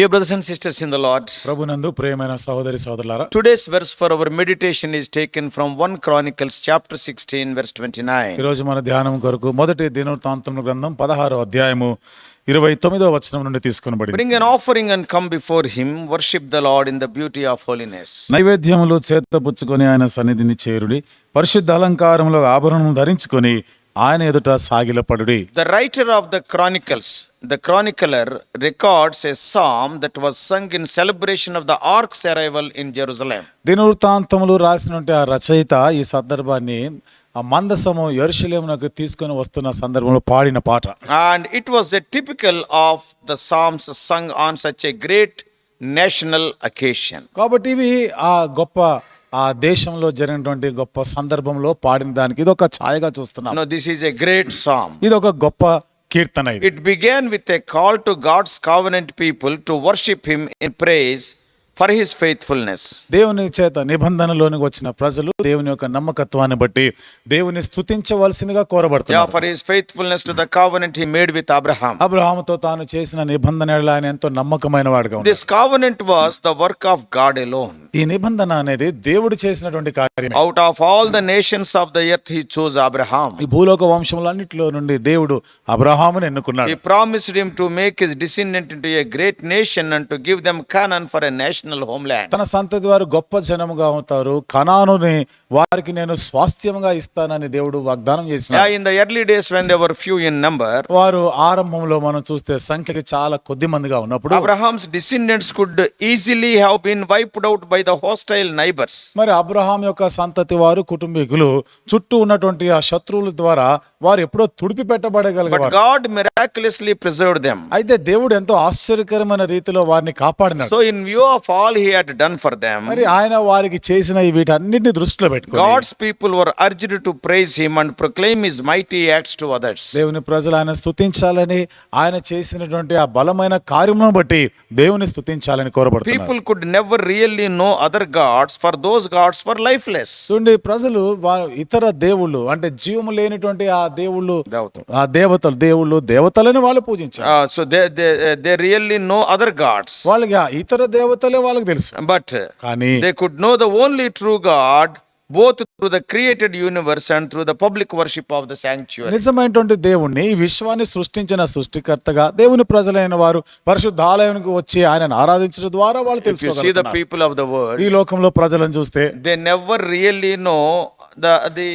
Dear brothers and sisters in the Lord, ప్రభునందు ప్రియమైన సహోదరి సహోదరులారా today's verse for our meditation is taken from 1 Chronicles chapter 16 verse 29. ఈరోజు మన ధ్యానం కొరకు మొదటి దినవృత్తాంతముల గ్రంథం పదహారో అధ్యాయము ఇరవై తొమ్మిదో వచనం నుండి తీసుకొనబడింది Bring an offering and come before him, worship the Lord in the beauty of holiness. నైవేద్యములు చేతపుచ్చుకొని ఆయన సన్నిధిని చేరుడి పరిశుద్ధ అలంకారములో ఆభరణము ధరించుకొని ఆయన ఎదుట సాగిల సాగిలపడుడి. The writer of the chronicles the chronicler records a song that was sung in celebration of the ark's arrival in Jerusalem దీని వృత్తాంతములు రాసిన ఆ రచయిత ఈ సందర్భాన్ని ఆ మందసము ఎరుశలేమునకు తీసుకొని వస్తున్న సందర్భంలో పాడిన పాట. And it was the typical of the songs sung on such a great national occasion కాబట్టి ఇవి ఆ గొప్ప ఆ దేశంలో జరిగినటువంటి గొప్ప సందర్భంలో పాడిన దానికి ఇది ఒక ఛాయగా చూస్తున్నాను this is a great song ఇది ఒక గొప్ప కీర్తన it began with a call to God's covenant people to worship him in praise for his faithfulness దేవుని చేత నిబంధనలోని వచ్చిన ప్రజలు దేవుని యొక్క నమ్మకత్వాన్ని బట్టి దేవుని స్థుతించవలసిందిగా కోరబడుతుంది for his faithfulness to made with Abraham Abraham తో తాను చేసిన నిబంధన ఆయన ఎంతో నమ్మకమైన వాడుగా was the work of God ఈ నిబంధన అనేది దేవుడు చేసినటువంటి కార్యం out of all the nations of the earth he chose Abraham ఈ భూలోక వంశములన్నిటిలో నుండి దేవుడు అబ్రహామును ఎన్నుకున్నాడు. He promised him to make his great nation and give them for a nation national home land తన సంతతి వారు గొప్ప జనముగా అవుతారు. కనానుని వారికి నేను స్వాస్థ్యంగా ఇస్తానని దేవుడు వాగ్దానం చేసిన in the early days when they were few in number వారు ఆరంభంలో మనం చూస్తే సంఖ్యకి చాలా కొద్ది మందిగా ఉన్నప్పుడు Abraham's descendants could easily have been wiped out by the hostile neighbours మరి అబ్రహాం యొక్క సంతతి వారు కుటుంబీకులు చుట్టూ ఉన్నటువంటి ఆ శత్రువుల ద్వారా వారు ఎప్పుడో తుడిపి పెట్టబడగలిగారు గాడ్ మిరాక్యులస్లీ ప్రిజర్వ్డ్ దెం అయితే దేవుడు ఎంతో ఆశ్చర్యకరమైన రీతిలో వారిని కాపాడినాడు. So in view of all he had done for them, మరి ఆయన వారికి చేసిన వీటన్నిటిని దృష్టిలో పెట్టుకుని God's people were urged to praise him and proclaim his mighty acts to others. దేవుని ప్రజలు ఆయన స్తుతించాలని ఆయన చేసినటువంటి ఆ బలమైన కార్యమును బట్టి దేవుని స్తుతించాలని కోరబడుతున్నారు People could never really know other gods, for those gods were lifeless. చూడండి ప్రజలు వారు ఇతర దేవుళ్ళు అంటే జీవము లేనిటువంటి ఆ దేవుళ్ళు దేవతలు. ఆ దేవతలు దేవుళ్ళు దేవతలని వాళ్ళు పూజించారు Uh, so they, they, they really know other gods. వాళ్ళకి ఇతర దేవతలే వాళ్ళకి తెలుసు But కానీ they could know the only true God both through the created universe and through the public worship of the sanctuary. నిజమైనటువంటి దేవుణ్ణి ఈ విశ్వాన్ని సృష్టించిన సృష్టికర్తగా దేవుని ప్రజలైన వారు పరిశుద్ధాలయానికి వచ్చి ఆయనను ఆరాధించడం ద్వారా వాళ్ళు see the తెలుసుకోగలుగుతున్నారు people of the world, ఈ లోకంలో ప్రజలను చూస్తే they never really know the, the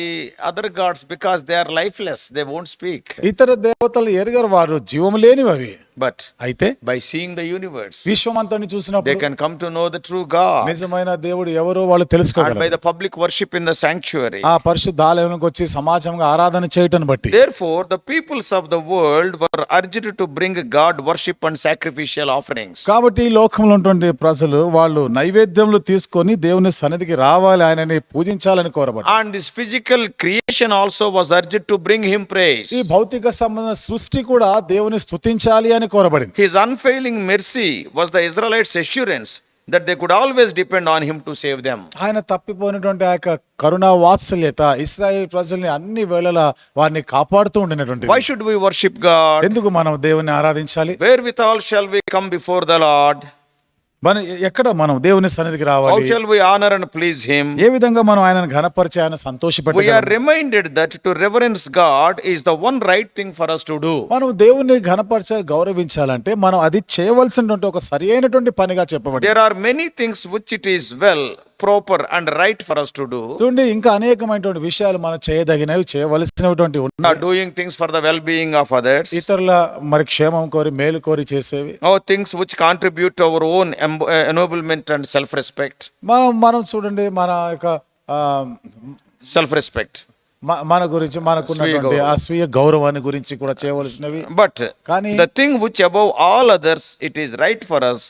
other gods because they are lifeless. They won't speak. ఇతర దేవతలు ఎరగరు వారు జీవము లేనివి అవి బట్ అయితే బై సీయింగ్ ద యూనివర్స్ విశ్వమంతాన్ని చూసినప్పుడు they can come to know the true God నిజమైన దేవుడు ఎవరో వాళ్ళు తెలుసుకోగలరు. By the public worship in the sanctuary ఆ పరిశుద్ధ ఆలయానికి వచ్చి సమాజంగా ఆరాధన చేయటను బట్టి. Therefore the peoples of the world were urged to bring God worship and sacrificial offerings కాబట్టి లోకంలో ఉన్నటువంటి ప్రజలు వాళ్ళు నైవేద్యములు తీసుకొని దేవుని సన్నిధికి రావాలి ఆయనని పూజించాలని కోరబడు and this physical creation also was urged to bring him praise ఈ భౌతిక సంబంధ సృష్టి కూడా దేవుని స్తుతించాలి అని అని కోరబడింది. His unfailing mercy was the Israelites' assurance that they could always depend on him to save them ఆయన తప్పిపోయినటువంటి ఆ యొక్క కరుణా వాత్సల్యత ఇస్రాయల్ ప్రజల్ని అన్ని వేళల వారిని కాపాడుతూ ఉండినటువంటి why should we worship God ఎందుకు మనం దేవుని ఆరాధించాలి? Where with all shall we come before the Lord ఎక్కడ మనం దేవుని సన్నిధికి రావాలి? How shall we honour please him ఏ విధంగా మనం ఆయనను ఘనపరిచే ఆయన సంతోషపెట్టు reminded that to reverence God is the one right thing for us to do మనం దేవుని ఘనపరిచాలి గౌరవించాలంటే మనం అది చేయవలసినటువంటి ఒక సరైనటువంటి పనిగా చెప్పబడింది. There are many things which it is well proper and right for us to do చూడండి ఇంకా అనేకమైనటువంటి విషయాలు మనం చేయదగినవి చేయవలసినటువంటి doing things for the well being of others ఇతరుల మరి క్షేమం కోరి మేలు కోరి చేసేవి. ఓ things which contribute our own ennoblement and self respect మనం మనం చూడండి మన యొక్క సెల్ఫ్ రెస్పెక్ట్ మన గురించి మనకు స్వీయ గౌరవాన్ని గురించి కూడా చేయవలసినవి. బట్ కానీ the thing which above all others it is right for us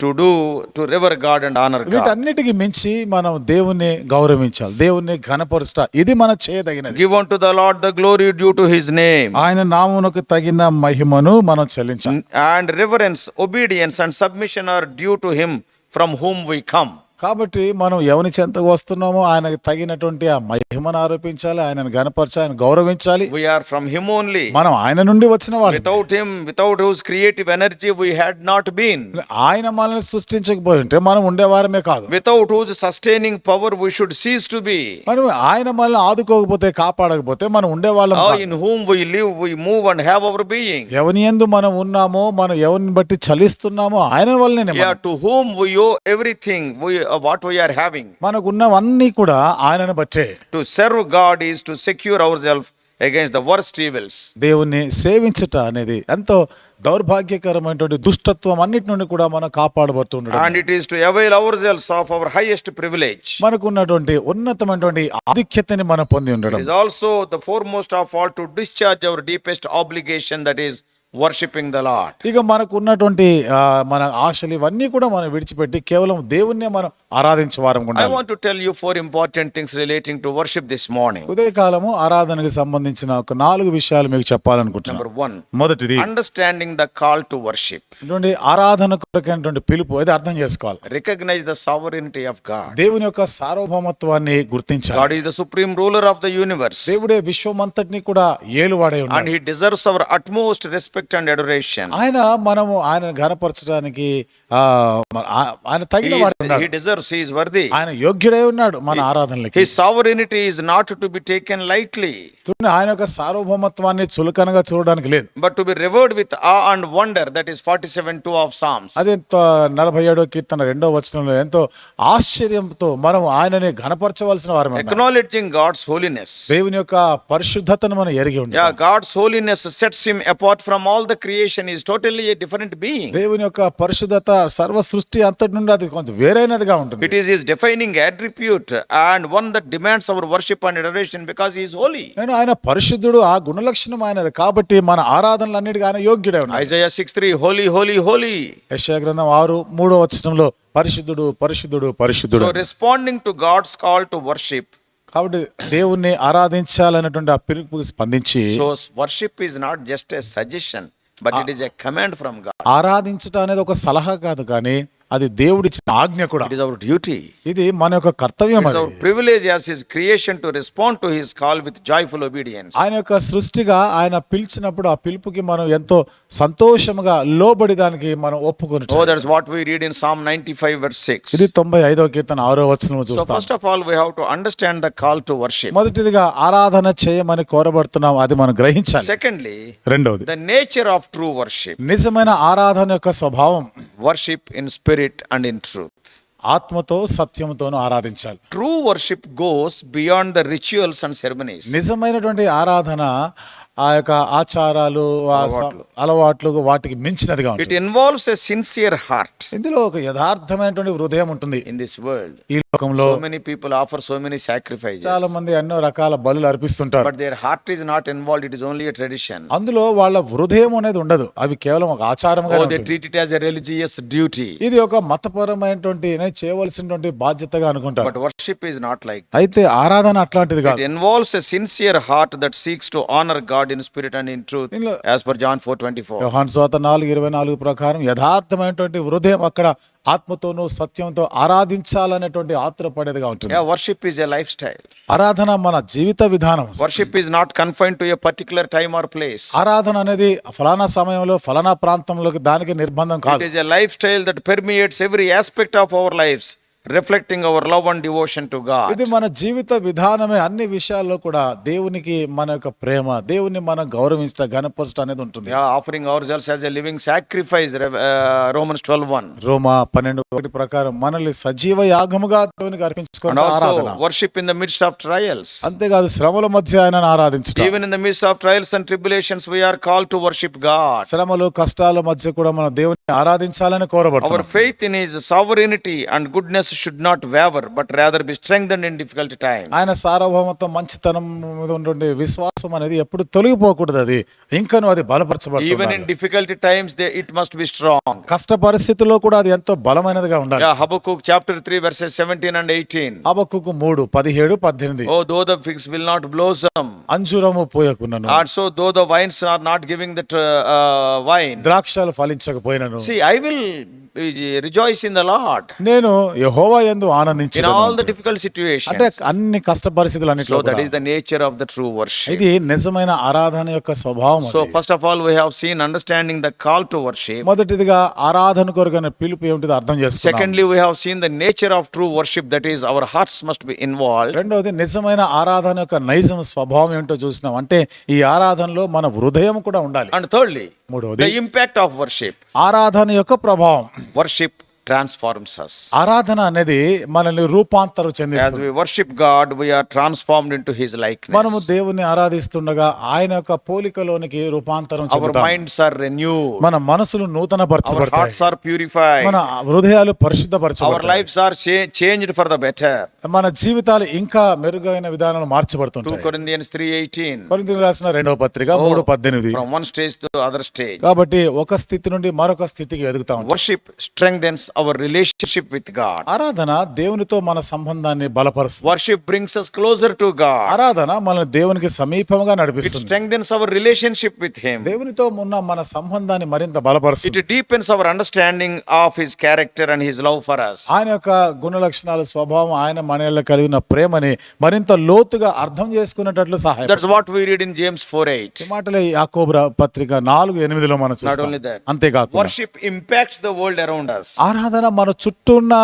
to do to revere God and honour వీటన్నిటికీ మించి మనం దేవుని గౌరవించాలి దేవుని ఘనపరుస్తా ఇది మన చేయదగిన give to the Lord the glory due to his name ఆయన నామునకు తగిన మహిమను మనం చెల్లించాలి. And reverence obedience and submission are due to him from whom we come కాబట్టి మనం ఎవని చెంతకు వస్తున్నామో ఆయనకు తగినటువంటి ఆ మహిమను ఆరోపించాలి ఆయనను గనపరచాలి ఆయన గౌరవించాలి. వీఆర్ ఫ్రమ్ హిమ్ ఓన్లీ మనం ఆయన నుండి వచ్చిన వాళ్ళు. Without him without whose creative energy we had not been ఆయన మనల్ని సృష్టించకపోయి ఉంటే మనం ఉండేవారమే కాదు. Without whose sustaining power we should cease to be మనం ఆయన మనల్ని ఆదుకోకపోతే కాపాడకపోతే మనం ఉండేవాళ్ళం in whom we live we move and have our being ఎవని ఎందు మనం ఉన్నామో మనం ఎవరిని బట్టి చలిస్తున్నామో ఆయన వల్లనే to whom we owe everything we what we are having. మనకు ఉన్నవన్నీ కూడా ఆయనను బట్టే To serve God is to secure ourselves against the worst evils. దేవుణ్ణి సేవించుట అనేది ఎంతో దౌర్భాగ్యకరమైనటువంటి దుష్టత్వం అన్నిటి నుండి కూడా మనం కాపాడబడుతుండడం And it is to avail ourselves of our highest privilege. మనకు ఉన్నటువంటి ఉన్నతమైనటువంటి ఆధిక్యతని మనం పొంది It ఉండడం is also the foremost of all to discharge our deepest obligation that is worshipping the Lord ఇక మనకు ఉన్నటువంటి మన ఆశలు ఇవన్నీ కూడా మనం విడిచిపెట్టి కేవలం దేవుణ్ణి మనం ఆరాధించే వారం కూడా I want to tell you four important things relating to worship this morning ఉదయకాలము ఆరాధనకు సంబంధించిన ఒక నాలుగు విషయాలు మీకు చెప్పాలనుకుంటున్నాను నెంబర్ 1 మొదటిది understanding the call to worship ఇటువంటి ఆరాధన కొరకైనటువంటి పిలుపు అది అర్థం చేసుకోవాలి? Recognize the sovereignty of God దేవుని యొక్క సార్వభౌమత్వాన్ని గుర్తించాలి. God is the supreme ruler of the universe దేవుడే విశ్వమంతటిని కూడా ఏలువాడే ఉన్నాడు. And he deserves our utmost respect respect and adoration ఆయన మనము ఆయన ఘనపరచడానికి ఆయన తగిన ఉన్నాడు. మన ఆరాధనలకి. Sovereignty is not to be taken lightly ఆయన యొక్క సార్వభౌమత్వాన్ని చులకనగా చూడడానికి లేదు. But to be rewarded with awe and wonder that is 47 2 of Psalms అది 47 కీర్తన రెండో వచనంలో ఎంతో ఆశ్చర్యంతో మనం ఆయనని ఘనపరచవలసిన వారు ఎక్నాలెడ్జింగ్ గాడ్స్ హోలీనెస్ దేవుని యొక్క పరిశుద్ధతను మనం ఎరిగి ఉండాలి yeah God's holiness sets him apart from all the creation is totally a different being దేవుని యొక్క పరిశుద్ధత సర్వ సృష్టి అంతటి నుండి అది కొంచెం వేరైనదిగా ఉంటుంది. It is his defining attribute and one that demands our worship and adoration because is holy నేను ఆయన పరిశుద్ధుడు ఆ గుణ లక్షణం ఆయనది కాబట్టి మన ఆరాధనలు అన్నిటికీ ఆయన యోగ్యుడే ఉన్నాడు. Isaiah six three holy holy holy యశా గ్రంథం ఆరు మూడో వచ్చనంలో పరిశుద్ధుడు పరిశుద్ధుడు పరిశుద్ధుడు. Responding to God's call to worship కాబట్టి దేవుణ్ణి ఆరాధించాలనేటువంటి ఆ పిలుపు స్పందించి so worship is not just a suggestion but it is a command from God ఆరాధించడం అనేది ఒక సలహా కాదు కానీ అది దేవుడి ఆజ్ఞ కూడా. ఇట్ అవర్ డ్యూటీ ఇది మన యొక్క కర్తవ్యం అది. Privilege as his creation to respond to his call with joyful obedience ఆయన యొక్క సృష్టిగా ఆయన పిలిచినప్పుడు ఆ పిలుపుకి మనం ఎంతో సంతోషముగా లోబడి దానికి మనం ఒప్పుకొని so that's what we read in Psalm 95 verse 6 ఇది 95 కీర్తన 6వ వచనము చూస్తాం. So first of all we have to understand the call to worship మొదటిదిగా ఆరాధన చేయమని కోరబడుతున్నాం అది మనం గ్రహించాలి. సెకండ్లీ రెండోది the nature of true worship నిజమైన ఆరాధన యొక్క స్వభావం. Worship in spirit spirit and in truth ఆత్మతో సత్యముతోను ఆరాధించాలి. True worship goes beyond the rituals and ceremonies నిజమైనటువంటి ఆరాధన ఆ యొక్క ఆచారాలు అలవాట్లు. వాటికి మించినదిగా it involves a sincere heart ఇందులో ఒక యథార్థమైనటువంటి హృదయం ఉంటుంది. ఇన్ దిస్ వరల్డ్ ఈ లోకంలో so many people offer so many sacrifice చాలా మంది ఎన్నో రకాల బలులు అర్పిస్తుంటారు. But their heart is not involved it is only a tradition అందులో వాళ్ళ హృదయం అనేది ఉండదు. అవి కేవలం ఒక ఆచారంగా ఉంటుంది. They treat it as a religious duty ఇది ఒక మతపరమైనటువంటి నే చేయవలసినటువంటి బాధ్యతగా అనుకుంటారు. But worship is not like అయితే ఆరాధన అట్లాంటిది కాదు. It involves a sincere heart that seeks to honour God honor God in spirit and in truth, ఇందులో as per John 4:24. యోహాను స్వాత నాలుగు ఇరవై నాలుగు ప్రకారం యథార్థమైనటువంటి హృదయం అక్కడ ఆత్మతోనూ సత్యంతో ఆరాధించాలనేటువంటి ఆతురపడేదిగా ఉంటుంది Yeah, worship is a lifestyle. ఆరాధన మన జీవిత విధానం Worship is not confined to a particular time or place. ఆరాధన అనేది ఫలానా సమయంలో ఫలానా ప్రాంతంలోకి దానికి నిర్బంధం It కాదు is a lifestyle that permeates every aspect of our lives, reflecting our love and devotion to గా ఇది మన జీవిత విధానమే అన్ని విషయాల్లో కూడా దేవునికి మన యొక్క ప్రేమ దేవుని మనం గౌరవించట గణపరచట అనేది ఉంటుంది. Offering our selves as a living sacrifice Roman twelve one రోమా పన్నెండు ఒకటి ప్రకారం మనల్ని సజీవ యాగముగా దేవునికి అర్పించుకోవడం worship in the midst of trials అంతేకాదు శ్రమల మధ్య ఆయన ఆరాధించడం even in the of trials and tribulations we are call to worship God శ్రమలు కష్టాల మధ్య కూడా మనం దేవుని ఆరాధించాలని కోరబడుతుంది faith in his sovereignty and goodness faith should not waver but rather be strong in difficult time ఆయన సార్వభౌమత్వం మంచితనం మీద ఉన్నటువంటి విశ్వాసం అనేది ఎప్పుడు తొలగిపోకూడదు అది. ఇంకా అది బలపరచబడదు even in difficult times they it must be strong కష్ట పరిస్థితుల్లో కూడా అది ఎంతో బలమైనదిగా ఉండాలి. Habakkuk chapter three verses seventeen and eighteen Habakkuk మూడు పదిహేడు పద్దెనిమిది. ఓ though the figs will not blossom అంజురము పోయకున్నాను. Also though the vines are not giving that wine ద్రాక్షాలు ఫలించకపోయినాను. I will rejoice in the Lord నేను యెహోవా యందు ఆనందించిన all the difficult అంటే situations. అన్ని కష్ట పరిస్థితులు అన్నిట్లో that కూడా. is the nature of the true worship. ఇది నిజమైన ఆరాధన యొక్క స్వభావం అది. first of all, we have seen understanding the call to worship. మొదటిదిగా ఆరాధన కొరకైన పిలుపు ఏమిటిదో అర్థం చేసుకున్నాం Secondly, we have seen the nature of true worship. That is, our hearts must be involved. రెండవది నిజమైన ఆరాధన యొక్క నైజం స్వభావం ఏంటో చూసినాం అంటే ఈ ఆరాధనలో మన హృదయం కూడా ఉండాలి thirdly, మూడవది the impact of worship. ఆరాధన యొక్క ప్రభావం Worship ట్రాన్స్ఫార్మ్స్ అస్ ఆరాధన అనేది మనల్ని రూపాంతరం చెంది worship God we are transformed into his like మనము దేవుని ఆరాధిస్తుండగా ఆయన యొక్క పోలికలోనికి రూపాంతరం అవర్ మైండ్స్ ఆర్ రెన్యూ మన మనసులు నూతన పరచు ఆర్ ప్యూరిఫై మన హృదయాలు పరిశుద్ధపరచు our life are change for the better మన జీవితాలు ఇంకా మెరుగైన విధానాలు మార్చబడుతుంది 2 కొరింథియన్స్ రాసిన రెండో పత్రిక 3:18 from one stage other stage కాబట్టి ఒక స్థితి నుండి మరొక స్థితికి ఎదుగుతాం worship strengthens our relationship with God. ఆరాధన దేవునితో మన సంబంధాన్ని బలపరుస్తుంది Worship brings us closer to God. ఆరాధన మనల్ని దేవునికి సమీపంగా It నడిపిస్తుంది strengthens our relationship with Him. దేవునితో ఉన్న మన సంబంధాన్ని మరింత బలపరుస్తుంది It deepens our understanding of His character and His love for us. ఆయన యొక్క గుణ లక్షణాల స్వభావం ఆయన మనలో కలిగిన ప్రేమని మరింత లోతుగా అర్థం చేసుకునేటట్లు సహాయం That's what we read in James 4.8. ఈ మాటలే యాకోబు పత్రిక నాలుగు ఎనిమిదిలో మనం Not చూస్తాం only that. అంతేకాకుండా Worship impacts the world around us. ఆరాధన మన చుట్టూ ఉన్న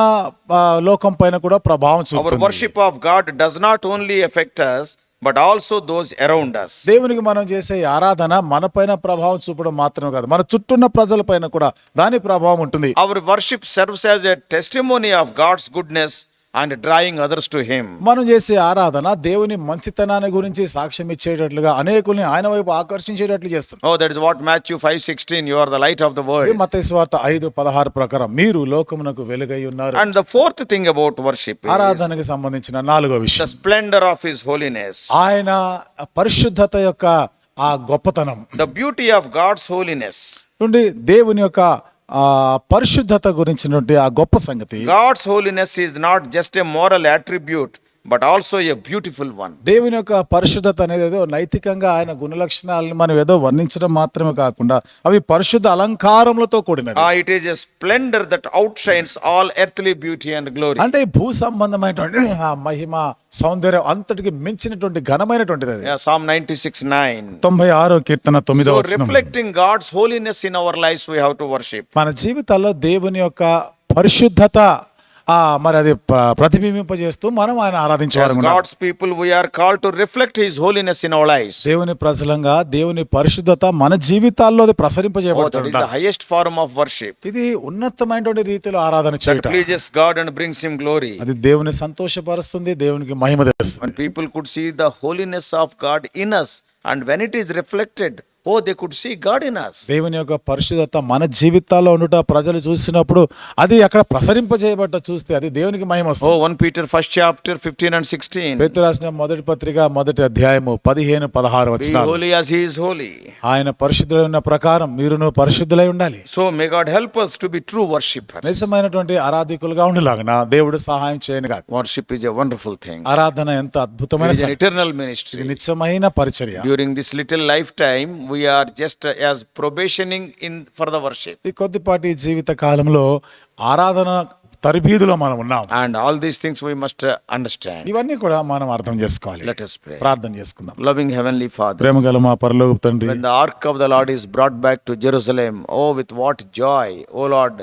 లోకం పైన కూడా ప్రభావం చూపుతుంది. Our worship of God does not only affect us but also those around us. దేవునికి మనం చేసే ఆరాధన మన పైన ప్రభావం చూపడం మాత్రమే కాదు మన చుట్టూ ప్రజల పైన కూడా దాని ప్రభావం ఉంటుంది. Our worship serves as a testimony of God's goodness and drawing others to him మనం చేసే ఆరాధన దేవుని మంచితనాన్ని గురించి సాక్ష్యం ఇచ్చేటట్లుగా అనేకుల్ని ఆయన వైపు ఆకర్షించేటట్లు చేస్తుంది. ఓ that Matthew five sixteen you the light of the world మత స్వార్త ఐదు పదహారు ప్రకారం మీరు లోకమునకు వెలుగై ఉన్నారు. And the fourth thing about worship ఆరాధనకి సంబంధించిన నాలుగో విషయం. స్ప్లెండర్ ఆఫ్ హిస్ హోలీనెస్ ఆయన పరిశుద్ధత యొక్క ఆ గొప్పతనం. The beauty of God's holiness చూడండి దేవుని యొక్క ఆ పరిశుద్ధత గురించినటువంటి ఆ గొప్ప సంగతి. God's holiness is not just a moral attribute but also a beautiful one. దేవుని యొక్క పరిశుద్ధత అనేది ఏదో నైతికంగా ఆయన గుణలక్షణాలను మనం ఏదో వర్ణించడం మాత్రమే కాకుండా అవి పరిశుద్ధ అలంకారములతో కూడినది Ah, it is a splendor that outshines all earthly beauty and glory. అంటే భూ సంబంధమైనటువంటి ఆ మహిమ సౌందర్యం అంతటికి మించినటువంటి ఘనమైనటువంటిది అది Psalm 96 9. తొంభై ఆరో కీర్తన తొమ్మిదో So, వచనం reflecting God's holiness in our lives, we have to worship. మన జీవితాల్లో దేవుని యొక్క పరిశుద్ధత మరి అది ప్రతిబింబింపజేస్తూ మనం ఆయన ఆరాధించేవారం దేవుని ప్రజలంగా దేవుని పరిశుద్ధత మన జీవితాల్లో ప్రసరింపజేయబడుతుంది హైయెస్ట్ ఫార్మ్ ఆఫ్ వర్షిప్ ఇది ఉన్నతమైనటువంటి రీతిలో ఆరాధన God and brings him glory అది దేవుని సంతోషపరుస్తుంది దేవునికి మహిమ తెలుస్తుంది people could see the holiness of God in us and when it is reflected oh, they could see God in us. దేవుని యొక్క పరిశుద్ధత మన జీవితాల్లో ఉండుట ప్రజలు చూసినప్పుడు అది అక్కడ ప్రసరింపజేయబడ్డ చూస్తే అది దేవునికి మహిమ వస్తుంది Oh, 1 Peter, first chapter, 15 and 16. పేతురు రాసిన మొదటి పత్రిక మొదటి అధ్యాయము పదిహేను పదహారు holy as He is holy. ఆయన పరిశుద్ధులై ఉన్న ప్రకారం మీరును పరిశుద్ధులై ఉండాలి So may God help us to be true worshippers. నిజమైనటువంటి ఆరాధికులుగా ఉండేలాగన దేవుడు సహాయం చేయను కాక Worship is a wonderful thing. ఆరాధన ఎంత అద్భుతమైన ఇది ministry. నిత్యమైన పరిచర్య During this little lifetime, we are just as probationing in for the worship ఈ కొద్దిపాటి జీవిత కాలంలో ఆరాధన తరిబీదులో మనం ఉన్నాం. And all these things we must understand ఇవన్నీ కూడా మనం అర్థం చేసుకోవాలి. లెట్ అస్ ప్రే ప్రార్థన చేసుకుందాం. లవింగ్ హెవెన్లీ ఫాదర్ ప్రేమ గల మా పరలోక తండ్రి the ark of the Lord is brought back to Jerusalem oh with what joy oh Lord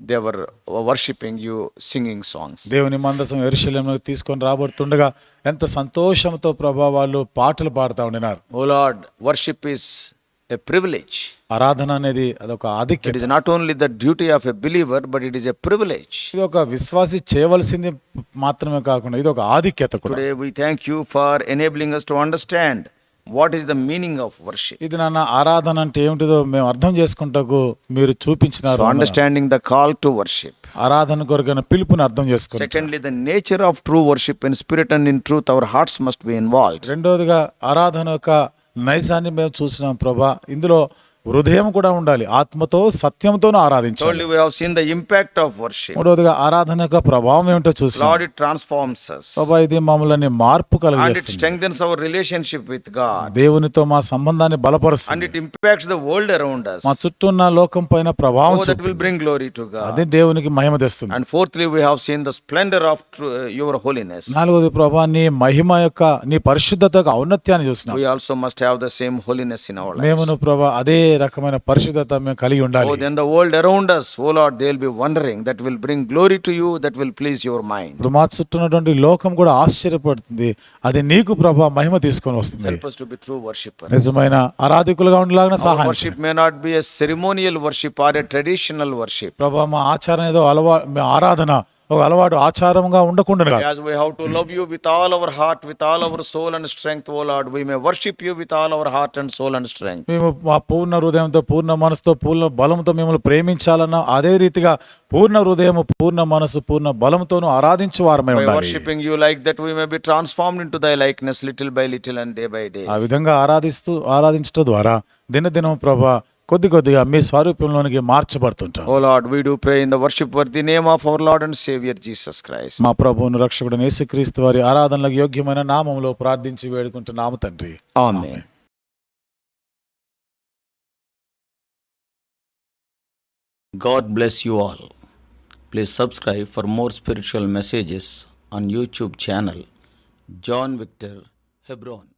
they were worshipping you singing songs దేవుని మందసం ఎరుశల్యంలో తీసుకొని రాబడుతుండగా ఎంత సంతోషంతో ప్రభా వాళ్ళు పాటలు పాడుతూ ఉండినారు. ఓ Lord worship is a privilege ఆరాధన అనేది అదొక ఆధిక్యత it is not only the duty of a believer but it is a privilege ఇది ఒక విశ్వాసి చేయవలసింది మాత్రమే కాకుండా ఇది ఒక ఆధిక్యత కూడా. Today thank you for enabling us to understand what is the meaning of worship ఇది నాన్న ఆరాధన అంటే ఏమిటిదో మేము అర్థం చేసుకుంటూ మీరు చూపించినారు understanding the call to worship ఆరాధన కొరకైన పిలుపుని అర్థం చేసుకో secondly the nature of true worship in spirit and in truth our hearts must be involve రెండోదిగా ఆరాధన యొక్క నైజాన్ని మేము చూసినాం ప్రభా. ఇందులో హృదయం కూడా ఉండాలి. ఆత్మతో సత్యంతో మూడవదిగా ఆరాధన యొక్క ప్రభావం ఏమిటో చూసి ఇది మమ్మల్ని మార్పు రిలేషన్షిప్ విత్ దేవునితో మా సంబంధాన్ని బలపరుస్తుంది. వరల్డ్ అరౌండ్ మా చుట్టూ ఉన్న లోకం పైన ప్రభావం విల్ బ్రింగ్ గ్లోరీ టు అది దేవునికి మహిమ తెస్తుంది. And fourth we have seen the splendour of your holiness నాలుగోది ప్రభా నీ మహిమ యొక్క నీ పరిశుద్ధత ఔన్నత్యాన్ని చూసినా. Also must have the same holiness in our life అదే రకమైన పరిశుద్ధత మేము కలిగి ఉండాలి. Then the world around us oh Lord they will be wondering that will bring glory to you that will please your mind మా చుట్టూనటువంటి లోకం కూడా ఆశ్చర్యపడుతుంది. అది నీకు ప్రభు మహిమ తీసుకొని వస్తుంది. Help us to be true worshipper నిజమైన ఆరాధకులుగా ఉండలాగన సహాయం worship may not be a ceremonial worship or a traditional worship ప్రభు మా ఆచారం ఏదో అలవా ఆరాధన ఒక అలవాటు ఆచారంగా ఉండకుండా love you with all our heart with all our soul and strength oh Lord we may worship you with all our heart and soul and strength మేము పూర్ణ హృదయంతో పూర్ణ మనసుతో పూర్ణ బలంతో మిమ్మల్ని ప్రేమించాలన్న అదే రీతిగా పూర్ణ హృదయం పూర్ణ మనసు పూర్ణ బలంతో ఆరాధించు వారమే ఉండాలి. Worshipping you like that we may be transform into thy likeness little by little and day by day ఆ విధంగా ఆరాధిస్తూ ఆరాధించడం ద్వారా దినదినం ప్రభా కొద్ది కొద్దిగా మీ స్వరూపంలోనికి మార్చబడుతుంటాం ఓ Lord we do name of our Lord and saviour Jesus Christ మా ప్రభువును రక్షకుడు యేసుక్రీస్తు వారి ఆరాధనలకు యోగ్యమైన నామములో ప్రార్థించి వేడుకుంటున్నాము తండ్రి. Amen God bless you all please subscribe for more spiritual messages on YouTube channel John Victor Hebron